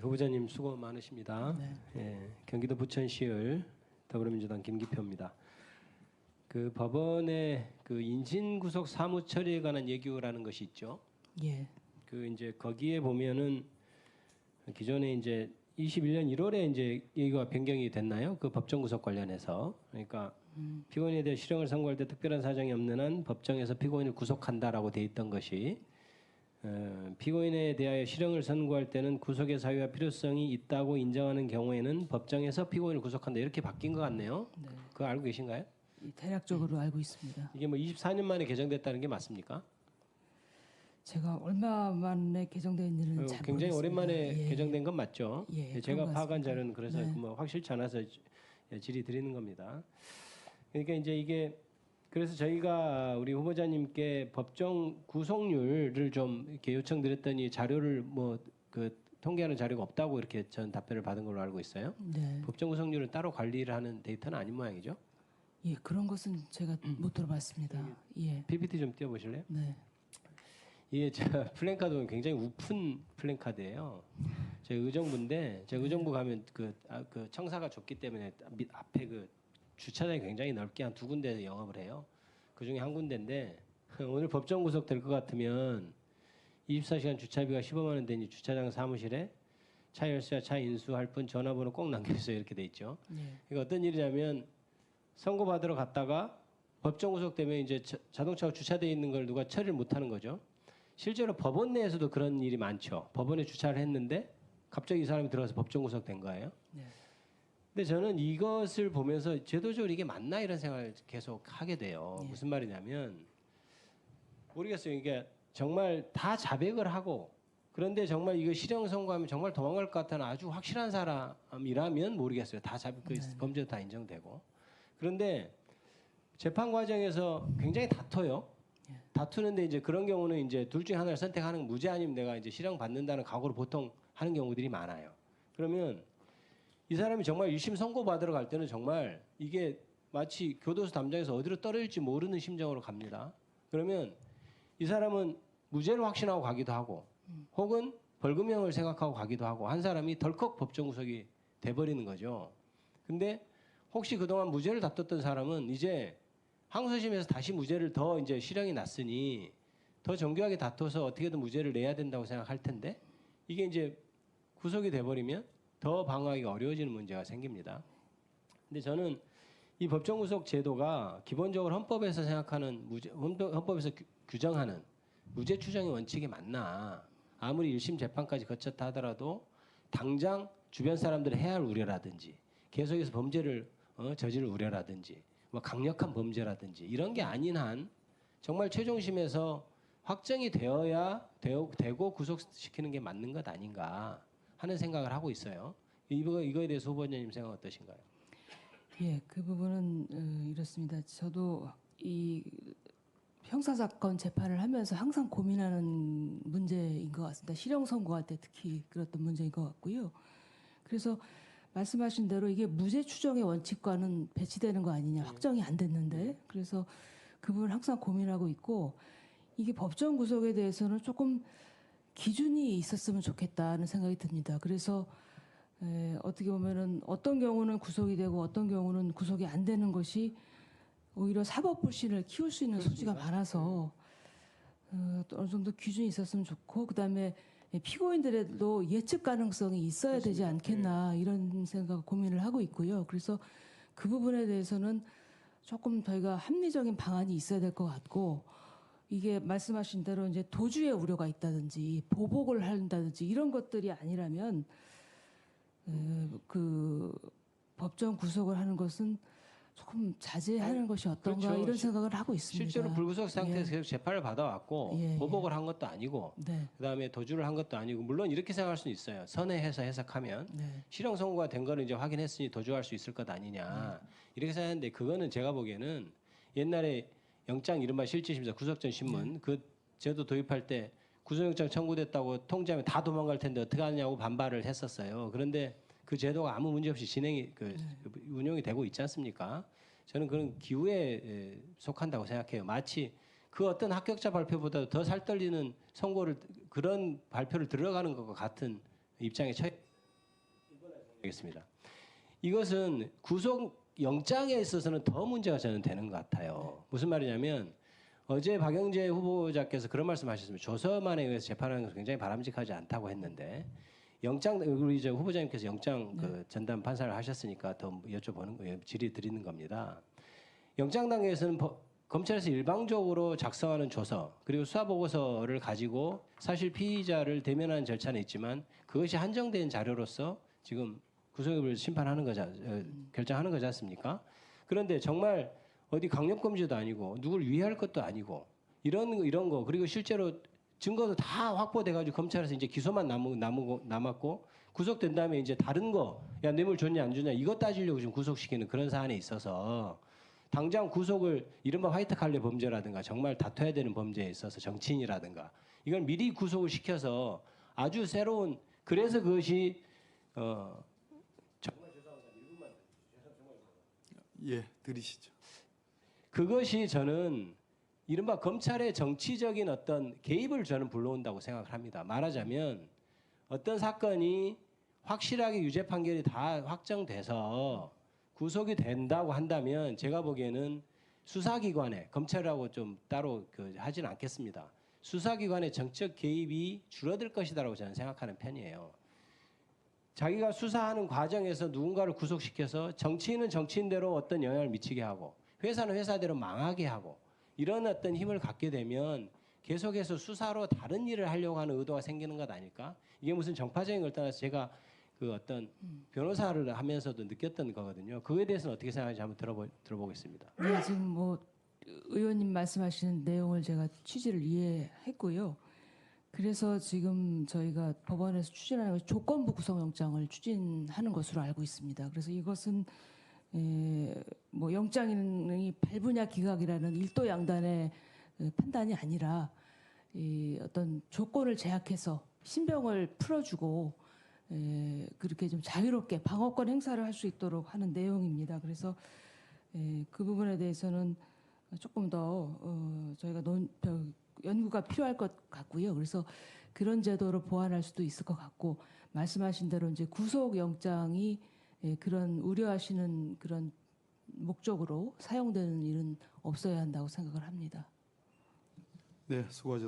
후보자님 수고 많으십니다. 네. 예, 경기도 부천시을 더불어민주당 김기표입니다. 그 법원의 그 인신 구속 사무 처리에 관한 예규라는 것이 있죠. 예. 그 이제 거기에 보면은 기존에 이제 21년 1월에 이제 예규가 변경이 됐나요? 그 법정 구속 관련해서 그러니까 피고인에 대해 실형을 선고할 때 특별한 사정이 없는 한 법정에서 피고인을 구속한다라고 돼 있던 것이 어, 피고인에 대하여 실형을 선고할 때는 구속의 사유와 필요성이 있다고 인정하는 경우에는 법정에서 피고인을 구속한다 이렇게 바뀐 것 같네요. 네. 그거 알고 계신가요? 이 대략적으로 알고 있습니다. 이게 뭐 24년 만에 개정됐다는 게 맞습니까? 제가 얼마 만에 개정된지는 어, 잘 굉장히 모르겠습니다. 오랜만에 예. 개정된 건 맞죠? 예, 예, 제가 파악한. 자료는 그래서 네. 뭐 확실치 않아서 지- 예, 질의 드리는 겁니다. 그러니까 이제 이게 그래서 저희가 우리 후보자님께 법정 구속률을 좀 이렇게 요청드렸더니 자료를 뭐 그 통계하는 자료가 없다고 이렇게 전 답변을 받은 걸로 알고 있어요. 네. 법정 구속률을 따로 관리를 하는 데이터는 아닌 모양이죠. 예, 그런 것은 제가 못 들어봤습니다. 예. PPT 좀 띄워보실래요? 네. 이게 저 플랜카드 보면 굉장히 우픈 플랜카드예요. 제 의정부인데 제 의정부 가면 그, 아, 그 청사가 좁기 때문에 밑 앞에 그 주차장이 굉장히 넓게 한 두 군데 영업을 해요. 그 중에 한 군데인데 오늘 법정 구속 될 것 같으면 24시간 주차비가 15만 원 되니 주차장 사무실에 차 열쇠와 차 인수할 분 전화번호 꼭 남겨주세요 이렇게 돼 있죠. 예. 이거 어떤 일이냐면 선고 받으러 갔다가 법정 구속되면 이제 자- 자동차가 주차돼 있는 걸 누가 처리를 못 하는 거죠. 실제로 법원 내에서도 그런 일이 많죠. 법원에 주차를 했는데 갑자기 이 사람이 들어가서 법정 구속된 거예요. 네. 근데 저는 이것을 보면서 제도적으로 이게 맞나 이런 생각을 계속 하게 돼요. 예. 무슨 말이냐면 모르겠어요. 이게 정말 다 자백을 하고 그런데 정말 이거 실형 선고하면 정말 도망갈 것 같다는 아주 확실한 사람이라면 모르겠어요. 다 자백 그 네. 범죄도 다 인정되고 그런데 재판 과정에서 굉장히 다퉈요. 예. 다투는데 이제 그런 경우는 이제 둘 중에 하나를 선택하는 무죄 아니면 내가 이제 실형 받는다는 각오로 보통 하는 경우들이 많아요. 그러면 이 사람이 정말 1심 선고 받으러 갈 때는 정말 이게 마치 교도소 담장에서 어디로 떨어질지 모르는 심정으로 갑니다. 그러면 이 사람은 무죄를 확신하고 가기도 하고 혹은 벌금형을 생각하고 가기도 하고 한 사람이 덜컥 법정 구속이 돼버리는 거죠. 근데 혹시 그동안 무죄를 다퉜던 사람은 이제 항소심에서 다시 무죄를 더 이제 실형이 났으니 더 정교하게 다퉈서 어떻게든 무죄를 내야 된다고 생각할 텐데 이게 이제 구속이 돼버리면 더 방어하기가 어려워지는 문제가 생깁니다. 근데 저는 이 법정 구속 제도가 기본적으로 헌법에서 생각하는 무죄, 헌법- 헌법에서 규- 규정하는 무죄 추정의 원칙이 맞나? 아무리 1심 재판까지 거쳤다 하더라도 당장 주변 사람들의 해할 우려라든지 계속해서 범죄를 어, 저지를 우려라든지 뭐 강력한 범죄라든지 이런 게 아닌 한 정말 최종심에서 확정이 되어야 되어, 되고 구속시키는 게 맞는 것 아닌가 하는 생각을 하고 있어요. 이거 이거에 대해서 후보자님 생각 어떠신가요? 예, 그 부분은 어, 이렇습니다. 저도 이 형사 사건 재판을 하면서 항상 고민하는 문제인 것 같습니다. 실형 선고할 때 특히 그랬던 문제인 것 같고요. 그래서 말씀하신 대로 이게 무죄 추정의 원칙과는 배치되는 거 아니냐 확정이 안 됐는데 그래서 그 부분 항상 고민하고 있고 이게 법정 구속에 대해서는 조금 기준이 있었으면 좋겠다는 생각이 듭니다. 그래서 에, 어떻게 보면은 어떤 경우는 구속이 되고 어떤 경우는 구속이 안 되는 것이 오히려 사법 불신을 키울 수 있는 소지가 많아서 어, 또 어느 정도 기준이 있었으면 좋고 그다음에 피고인들에도 예측 가능성이 있어야 되지 않겠나 이런 생각 고민을 하고 있고요. 그래서 그 부분에 대해서는 조금 저희가 합리적인 방안이 있어야 될 것 같고 이게 말씀하신 대로 이제 도주의 우려가 있다든지 보복을 한다든지 이런 것들이 아니라면 에, 그 법정 구속을 하는 것은 조금 자제하는 것이 어떤가 그렇죠. 이런 시- 생각을 하고 있습니다. 실제로 불구속 상태에서 계속 재판을 받아왔고 예, 예. 보복을 한 것도 아니고 네, 그다음에 도주를 한 것도 아니고 물론 이렇게 생각할 수는 있어요. 선회해서 해석하면 네, 실형 선고가 된 거는 이제 확인했으니 도주할 수 있을 것 아니냐 이렇게 생각하는데 그거는 제가 보기에는 옛날에 영장 이른바 실질심사 구속전 신문 그 제도 도입할 때 구속영장 청구됐다고 통지하면 다 도망갈 텐데 어떻게 하냐고 반발을 했었어요. 그런데 그 제도가 아무 문제 없이 진행이 그 운영이 되고 있지 않습니까? 저는 그런 기후에 에, 속한다고 생각해요. 마치 그 어떤 합격자 발표보다 더 살떨리는 선고를 그런 발표를 들어가는 것과 같은 입장에 처해. 말씀드리겠습니다. 이것은 구속 영장에 있어서는 더 문제가 저는 되는 것 같아요. 무슨 말이냐면 어제 박영재 후보자께서 그런 말씀하셨습니다. 조서만에 의해서 재판하는 것은 굉장히 바람직하지 않다고 했는데 영장 우리 저 후보자님께서 영장 그 전담 판사를 하셨으니까 더 여쭤보는 거예요. 질의 드리는 겁니다. 영장 단계에서는 법- 검찰에서 일방적으로 작성하는 조서 그리고 수사 보고서를 가지고 사실 피의자를 대면하는 절차는 있지만 그것이 한정된 자료로서 지금 구속을 심판하는 거지 않- 어, 결정하는 거지 않습니까? 그런데 정말 어디 강력 검지도 아니고 누굴 위해할 것도 아니고 이런 거- 이런 거 그리고 실제로 증거도 다 확보돼 가지고 검찰에서 이제 기소만 남고 남고 남았고 구속된 다음에 이제 다른 거 야 뇌물 줬냐 안 줬냐 이거 따지려고 지금 구속시키는 그런 사안에 있어서 당장 구속을 이른바 화이트 칼레 범죄라든가 정말 다퉈야 되는 범죄에 있어서 정치인이라든가 이걸 미리 구속을 시켜서 아주 새로운 그래서 그것이 어 예, 들으시죠. 그것이 저는 이른바 검찰의 정치적인 어떤 개입을 저는 불러온다고 생각을 합니다. 말하자면 어떤 사건이 확실하게 유죄 판결이 다 확정돼서 구속이 된다고 한다면 제가 보기에는 수사기관에 검찰하고 좀 따로 그 하진 않겠습니다. 수사기관의 정적 개입이 줄어들 것이다라고 저는 생각하는 편이에요. 자기가 수사하는 과정에서 누군가를 구속시켜서 정치인은 정치인대로 어떤 영향을 미치게 하고 회사는 회사대로 망하게 하고 이런 어떤 힘을 갖게 되면 계속해서 수사로 다른 일을 하려고 하는 의도가 생기는 것 아닐까? 이게 무슨 정파적인 걸 떠나서 제가 그 어떤 변호사를 하면서도 느꼈던 거거든요. 그거에 대해서는 어떻게 생각하는지 한번 들어보, 들어보겠습니다. 네, 지금 뭐 의원님 말씀하시는 내용을 제가 취지를 이해했고요. 그래서 지금 저희가 법원에서 추진하는 것이 조건부 구속영장을 추진하는 것으로 알고 있습니다. 그래서 이것은 에, 뭐 영장이 발부냐 기각이라는 일도 양단의 에, 판단이 아니라 이 어떤 조건을 제약해서 신병을 풀어주고 에, 그렇게 좀 자유롭게 방어권 행사를 할 수 있도록 하는 내용입니다. 그래서 에, 그 부분에 대해서는 조금 더 어, 저희가 논, 벼- 연구가 필요할 것 같고요. 그래서 그런 제도를 보완할 수도 있을 것 같고 말씀하신 대로 이제 구속 영장이 예, 그런 우려하시는 그런 목적으로 사용되는 일은 없어야 한다고 생각을 합니다. 네, 수고하셨습니다.